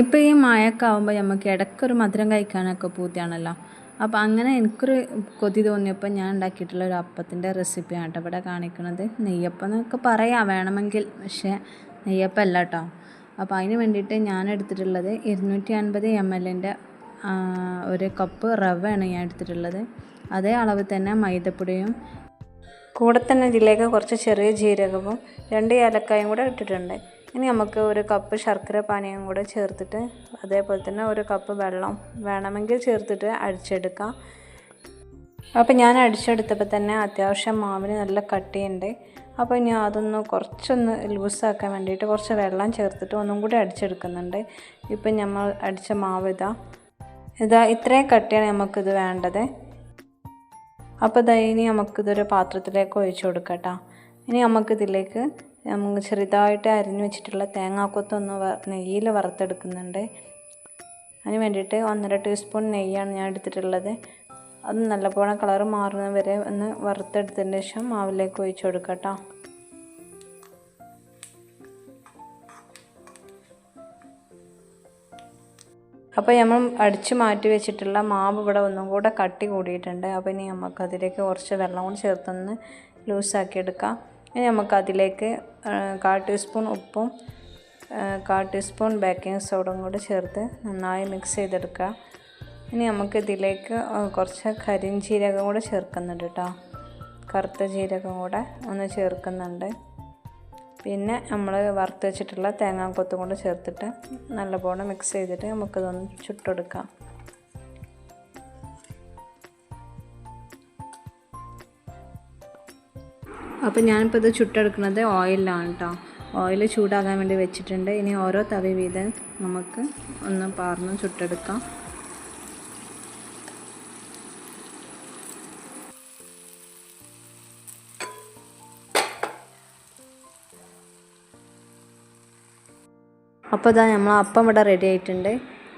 ഇപ്പോൾ ഈ മഴയൊക്കെ ആകുമ്പോൾ നമുക്ക് ഇടയ്ക്കൊരു മധുരം കഴിക്കാനൊക്കെ പൂതിയാണല്ലോ. അപ്പോൾ അങ്ങനെ എനിക്കൊരു കൊതി തോന്നിയപ്പോൾ ഞാൻ ഉണ്ടാക്കിയിട്ടുള്ള ഒരു അപ്പത്തിന്റെ റെസിപ്പിയാണ് കേട്ടോ ഇവിടെ കാണിക്കുന്നത്. നെയ്യപ്പം എന്നൊക്കെ പറയാം വേണമെങ്കിൽ. പക്ഷേ നെയ്യപ്പം അല്ല കേട്ടോ. അപ്പോൾ അതിന് വേണ്ടിയിട്ട് ഞാൻ എടുത്തിട്ടുള്ളത് ഇരുന്നൂറ്റി അൻപത് എം എല്ലിന്റെ ഒരു കപ്പ് റവയാണ് ഞാൻ എടുത്തിട്ടുള്ളത്. അതേ അളവ് തന്നെ മൈദപ്പൊടിയും കൂടെ തന്നെ ഇതിലേക്ക് കുറച്ച് ചെറിയ ജീരകവും രണ്ട് ഏലക്കായും കൂടെ ഇട്ടിട്ടുണ്ട്. ഇനി നമുക്ക് ഒരു കപ്പ് ശർക്കര പാനീയം കൂടെ ചേർത്തിട്ട് അതേപോലെ തന്നെ ഒരു കപ്പ് വെള്ളം വേണമെങ്കിൽ ചേർത്തിട്ട് അടിച്ചെടുക്കാം. അപ്പോൾ ഞാൻ അടിച്ചെടുത്തപ്പോൾ തന്നെ അത്യാവശ്യം മാവിന് നല്ല കട്ടിയുണ്ട്. അപ്പോൾ ഇനി അതൊന്ന് കുറച്ചൊന്ന് ലൂസാക്കാൻ വേണ്ടിയിട്ട് കുറച്ച് വെള്ളം ചേർത്തിട്ട് ഒന്നും കൂടി അടിച്ചെടുക്കുന്നുണ്ട്. ഇപ്പം നമ്മൾ അടിച്ച മാവ് ഇതാ. ഇതാ ഇത്രയും കട്ടിയാണ് നമുക്കിത് വേണ്ടത്. അപ്പോൾ ഇതാ ഇനി നമുക്കിതൊരു പാത്രത്തിലേക്ക് ഒഴിച്ചു കൊടുക്കട്ടോ ഇനി നമുക്കിതിലേക്ക് നമുക്ക് ചെറുതായിട്ട് അരിഞ്ഞു വെച്ചിട്ടുള്ള തേങ്ങാക്കൊത്തൊന്ന് നെയ്യിൽ വറുത്തെടുക്കുന്നുണ്ട്. അതിന് വേണ്ടിയിട്ട് ഒന്നര ടീസ്പൂൺ നെയ്യാണ് ഞാൻ എടുത്തിട്ടുള്ളത്. അത് നല്ലപോലെ കളർ മാറുന്ന വരെ ഒന്ന് വറുത്തെടുത്തതിന് ശേഷം മാവിലേക്ക് ഒഴിച്ചു കൊടുക്കാം അപ്പോൾ നമ്മൾ അടിച്ച് മാറ്റി വെച്ചിട്ടുള്ള മാവ് ഇവിടെ ഒന്നും കൂടെ കട്ടി കൂടിയിട്ടുണ്ട്. അപ്പോൾ ഇനി നമുക്കതിലേക്ക് കുറച്ച് വെള്ളം കൂടി ചേർത്തൊന്ന് ലൂസാക്കി എടുക്കാം. ഇനി നമുക്ക് അതിലേക്ക് കാൽ ടീസ്പൂൺ ഉപ്പും കാൽ ടീസ്പൂൺ ബേക്കിംഗ് സോഡയും കൂടി ചേർത്ത് നന്നായി മിക്സ് ചെയ്തെടുക്കുക. ഇനി നമുക്ക് ഇതിലേക്ക് കുറച്ച് കരിഞ്ചീരകം കൂടെ ചേർക്കുന്നുണ്ട് കേട്ടോ കറുത്ത ജീരകം കൂടെ ഒന്ന് ചേർക്കുന്നുണ്ട്. പിന്നെ നമ്മൾ വറുത്ത് വെച്ചിട്ടുള്ള തേങ്ങാക്കൊത്തും കൂടെ ചേർത്തിട്ട് നല്ലപോലെ മിക്സ് ചെയ്തിട്ട് നമുക്കിതൊന്ന് ചുട്ടെടുക്കാം. അപ്പോൾ ഞാനിപ്പോൾ ഇത് ചുട്ടെടുക്കുന്നത് ഓയിലാണ് കേട്ടോ ഓയിൽ ചൂടാകാൻ വേണ്ടി വെച്ചിട്ടുണ്ട്. ഇനി ഓരോ തവി വീതം നമുക്ക് ഒന്ന് പാർന്ന് ചുട്ടെടുക്കാം. അപ്പോൾ ഇതാ നമ്മൾ അപ്പം ഇവിടെ റെഡി ആയിട്ടുണ്ട്.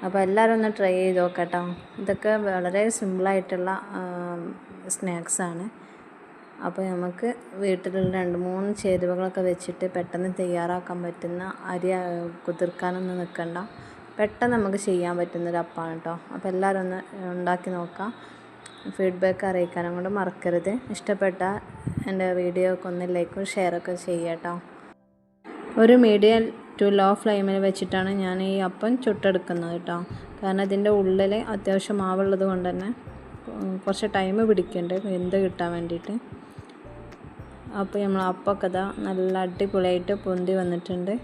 അപ്പോൾ എല്ലാവരും ഒന്ന് ട്രൈ ചെയ്ത് നോക്കട്ടോ ഇതൊക്കെ വളരെ സിമ്പിളായിട്ടുള്ള സ്നാക്സാണ് അപ്പോൾ നമുക്ക് വീട്ടിലുള്ള രണ്ട് മൂന്ന് ചേരുവകളൊക്കെ വെച്ചിട്ട് പെട്ടെന്ന് തയ്യാറാക്കാൻ പറ്റുന്ന അരി കുതിർക്കാനൊന്നും നിൽക്കണ്ട. പെട്ടെന്ന് നമുക്ക് ചെയ്യാൻ പറ്റുന്നൊരു അപ്പമാണ് കേട്ടോ. അപ്പോൾ എല്ലാവരും ഒന്ന് ഉണ്ടാക്കി നോക്കാം. ഫീഡ്ബാക്ക് അറിയിക്കാനും കൊണ്ട് മറക്കരുത്. ഇഷ്ടപ്പെട്ട എന്റെ വീഡിയോ ഒക്കെ ഒന്ന് ലൈക്കും ഷെയറൊക്കെ ചെയ്യുക കേട്ടോ. ഒരു മീഡിയം ടു ലോ ഫ്ലെയിമിൽ വെച്ചിട്ടാണ് ഞാൻ ഈ അപ്പം ചുട്ടെടുക്കുന്നത് കേട്ടോ. കാരണം ഇതിന്റെ ഉള്ളിൽ അത്യാവശ്യം മാവുള്ളത് കൊണ്ട് തന്നെ കുറച്ച് ടൈം പിടിക്കുന്നുണ്ട്. വെന്ത് കിട്ടാൻ വേണ്ടിയിട്ട്. അപ്പോൾ നമ്മൾ അപ്പമൊക്കെ നല്ല അടിപൊളിയായിട്ട് പൊന്തി വന്നിട്ടുണ്ട്.